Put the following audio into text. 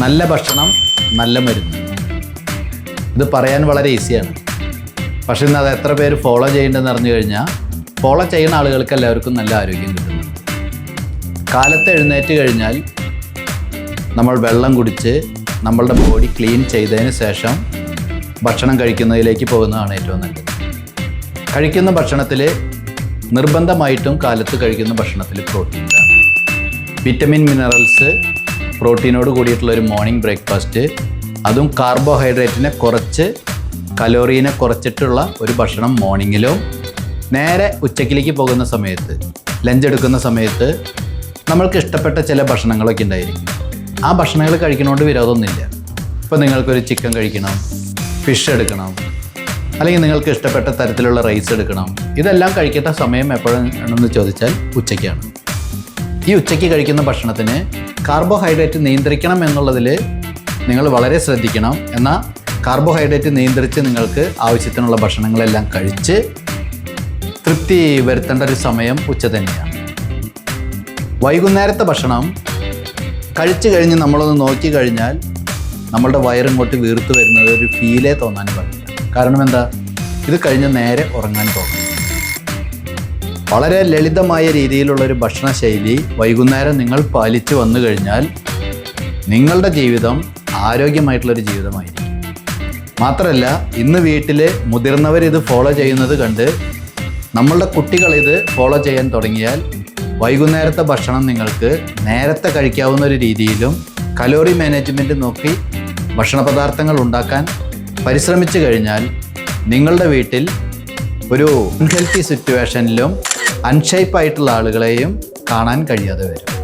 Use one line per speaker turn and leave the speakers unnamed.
നല്ല ഭക്ഷണം നല്ല മരുന്ന്. ഇത് പറയാൻ വളരെ ഈസിയാണ്. പക്ഷെ ഇന്ന് അത് എത്ര പേര് ഫോളോ ചെയ്യേണ്ടതെന്ന് അറിഞ്ഞു കഴിഞ്ഞാൽ ഫോളോ ചെയ്യുന്ന ആളുകൾക്ക് എല്ലാവർക്കും നല്ല ആരോഗ്യം കിട്ടുന്നുണ്ട് കാലത്ത് എഴുന്നേറ്റ് കഴിഞ്ഞാൽ നമ്മൾ വെള്ളം കുടിച്ച് നമ്മളുടെ ബോഡി ക്ലീൻ ചെയ്തതിന് ശേഷം ഭക്ഷണം കഴിക്കുന്നതിലേക്ക് പോകുന്നതാണ് ഏറ്റവും നല്ലത്. കഴിക്കുന്ന ഭക്ഷണത്തിൽ നിർബന്ധമായിട്ടും കാലത്ത് കഴിക്കുന്ന ഭക്ഷണത്തിൽ പ്രോട്ടീൻ വിറ്റമിൻ മിനറൽസ് പ്രോട്ടീനോട് കൂടിയിട്ടുള്ള ഒരു മോർണിംഗ് ബ്രേക്ക്ഫാസ്റ്റ് അതും കാർബോഹൈഡ്രേറ്റിനെ കുറച്ച് കലോറീനെ കുറച്ചിട്ടുള്ള ഒരു ഭക്ഷണം മോർണിങ്ങിലോ നേരെ ഉച്ചക്കിലേക്ക് പോകുന്ന സമയത്ത് ലഞ്ച് എടുക്കുന്ന സമയത്ത് നമ്മൾക്ക് ഇഷ്ടപ്പെട്ട ചില ഭക്ഷണങ്ങളൊക്കെ ഉണ്ടായിരിക്കും. ആ ഭക്ഷണങ്ങൾ കഴിക്കുന്നതുകൊണ്ട് വിരോധമൊന്നുമില്ല. ഇപ്പോൾ നിങ്ങൾക്കൊരു ചിക്കൻ കഴിക്കണം ഫിഷ് എടുക്കണം അല്ലെങ്കിൽ നിങ്ങൾക്ക് ഇഷ്ടപ്പെട്ട തരത്തിലുള്ള റൈസ് എടുക്കണം. ഇതെല്ലാം കഴിക്കേണ്ട സമയം എപ്പോഴാണെന്ന് ചോദിച്ചാൽ ഉച്ചയ്ക്കാണ്. ഈ ഉച്ചയ്ക്ക് കഴിക്കുന്ന ഭക്ഷണത്തിന് കാർബോഹൈഡ്രേറ്റ് നിയന്ത്രിക്കണം എന്നുള്ളതിൽ നിങ്ങൾ വളരെ ശ്രദ്ധിക്കണം. എന്നാൽ കാർബോഹൈഡ്രേറ്റ് നിയന്ത്രിച്ച് നിങ്ങൾക്ക് ആവശ്യത്തിനുള്ള ഭക്ഷണങ്ങളെല്ലാം കഴിച്ച് തൃപ്തി വരുത്തേണ്ട ഒരു സമയം ഉച്ച തന്നെയാണ്. വൈകുന്നേരത്തെ ഭക്ഷണം കഴിച്ചു കഴിഞ്ഞ് നമ്മളൊന്ന് നോക്കി കഴിഞ്ഞാൽ നമ്മളുടെ വയറിങ്ങോട്ട് വീർത്ത് വരുന്നത് ഒരു ഫീലേ തോന്നാൻ പറ്റില്ല കാരണം എന്താ? ഇത് കഴിഞ്ഞ് നേരെ ഉറങ്ങാൻ പോകും വളരെ ലളിതമായ രീതിയിലുള്ളൊരു ഭക്ഷണ ശൈലി വൈകുന്നേരം നിങ്ങൾ പാലിച്ചു വന്നു കഴിഞ്ഞാൽ നിങ്ങളുടെ ജീവിതം ആരോഗ്യമായിട്ടുള്ളൊരു ജീവിതമായിരിക്കും. മാത്രമല്ല ഇന്ന് വീട്ടിലെ മുതിർന്നവർ ഇത് ഫോളോ ചെയ്യുന്നത് കണ്ട് നമ്മളുടെ കുട്ടികൾ ഇത് ഫോളോ ചെയ്യാൻ തുടങ്ങിയാൽ വൈകുന്നേരത്തെ ഭക്ഷണം നിങ്ങൾക്ക് നേരത്തെ കഴിക്കാവുന്ന ഒരു രീതിയിലും കലോറി മാനേജ്മെന്റ് നോക്കി ഭക്ഷണ പദാർത്ഥങ്ങൾ ഉണ്ടാക്കാൻ പരിശ്രമിച്ചു കഴിഞ്ഞാൽ നിങ്ങളുടെ വീട്ടിൽ ഒരു അൺഹെൽത്തി സിറ്റുവേഷനിലും അൺഷേപ്പ് ആയിട്ടുള്ള ആളുകളെയും കാണാൻ കഴിയാതെ വരും.